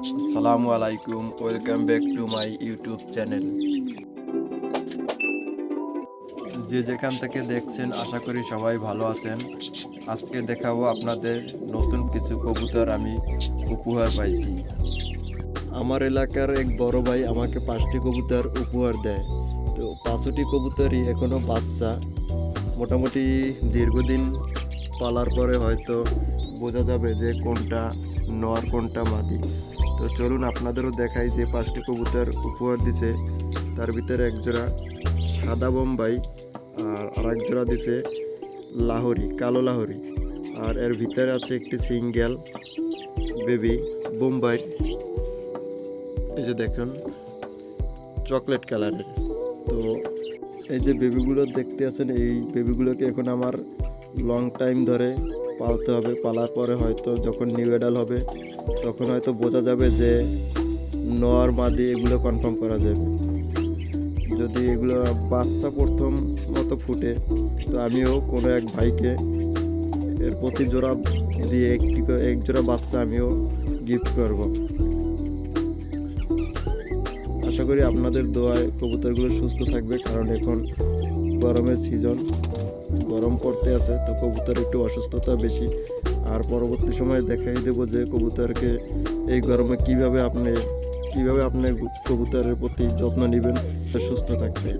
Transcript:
আসসালামু আলাইকুম, welcome back to my YouTube channel. যে যেখান থেকে দেখছেন, আশা করি সবাই ভালো আছেন। আজকে দেখাবো আপনাদের নতুন কিছু কবুতর আমি উপহার পাইছি। আমার এলাকার এক বড় ভাই আমাকে পাঁচটি কবুতর উপহার দেয়। তো পাঁচটি কবুতরই এখনও বাচ্চা। মোটামুটি দীর্ঘদিন পালার পরে হয়তো বোঝা যাবে যে কোনটা নর, কোনটা মাদি তো চলুন আপনাদেরও দেখাই যে পাঁচটি কবুতর উপহার দিছে। তার ভিতরে একজোড়া সাদা বোম্বাই আর আরেক জোড়া দিছে লাহোরি, কালো লাহরি। আর এর ভিতরে আছে একটি সিঙ্গেল বেবি বোম্বাই। এই যে দেখুন, চকলেট কালারের। তো এই যে বেবিগুলো দেখতে আছেন, এই বেবিগুলোকে এখন আমার লং টাইম ধরে পালতে হবে, পালার পরে হয়তো যখন নিউ এডাল হবে, তখন হয়তো বোঝা যাবে যে নর মাদি এগুলো কনফার্ম করা যাবে। যদি এগুলো বাচ্চা প্রথম মতো ফুটে, তো আমিও কোনো এক ভাইকে এর প্রতি জোড়া দিয়ে একটি এক জোড়া বাচ্চা আমিও গিফট করব। আশা করি আপনাদের দোয়ায় কবুতরগুলো সুস্থ থাকবে, কারণ এখন গরমের সিজন গরম পড়তে আছে, তো কবুতর একটু অসুস্থতা বেশি। আর পরবর্তী সময়ে দেখাই দেবো যে কবুতরকে এই গরমে কীভাবে আপনি কীভাবে আপনি কবুতরের প্রতি যত্ন নেবেন, সুস্থ থাকবে